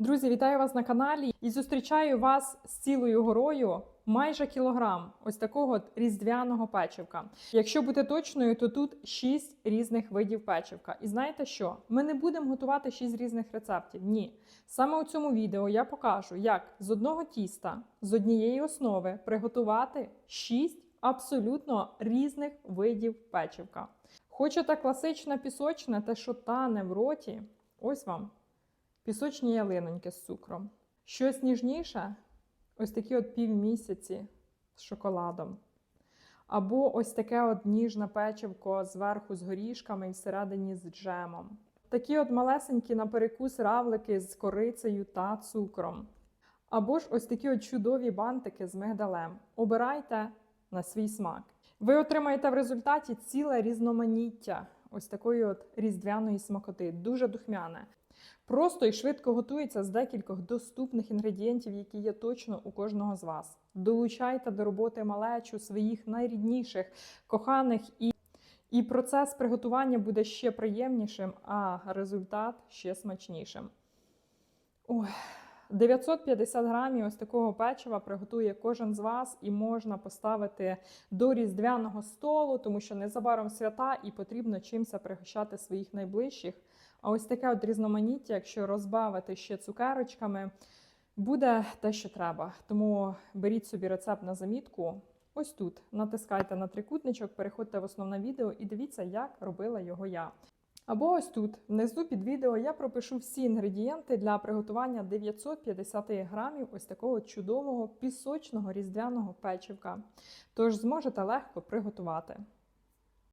Друзі, вітаю вас на каналі і зустрічаю вас з цілою горою майже кілограм ось такого от різдвяного печивка. Якщо бути точною, то тут 6 різних видів печивка. І знаєте що? Ми не будемо готувати 6 різних рецептів. Ні. Саме у цьому відео я покажу, як з одного тіста, з однієї основи приготувати 6 абсолютно різних видів печивка. Хочете класичне пісочне, те, що тане в роті, ось вам пісочні ялиноньки з цукром. Щось ніжніше ось такі от півмісяці з шоколадом. Або ось таке от ніжне печивко зверху з горішками і всередині з джемом. Такі от малесенькі на перекус равлики з корицею та цукром. Або ж ось такі от чудові бантики з мигдалем. Обирайте на свій смак. Ви отримаєте в результаті ціле різноманіття ось такої от різдвяної смакоти, дуже духмяне. Просто і швидко готується з декількох доступних інгредієнтів, які є точно у кожного з вас. Долучайте до роботи малечу своїх найрідніших, коханих і. І процес приготування буде ще приємнішим, а результат ще смачнішим. Ой, 950 грамів ось такого печива приготує кожен з вас, і можна поставити до різдвяного столу, тому що незабаром свята і потрібно чимся пригощати своїх найближчих. А ось таке от різноманіття, якщо розбавити ще цукерочками, буде те, що треба. Тому беріть собі рецепт на замітку. Ось тут натискайте на трикутничок, переходьте в основне відео і дивіться, як робила його я. Або ось тут, внизу під відео, я пропишу всі інгредієнти для приготування 950 грамів ось такого чудового пісочного різдвяного печивка. Тож зможете легко приготувати.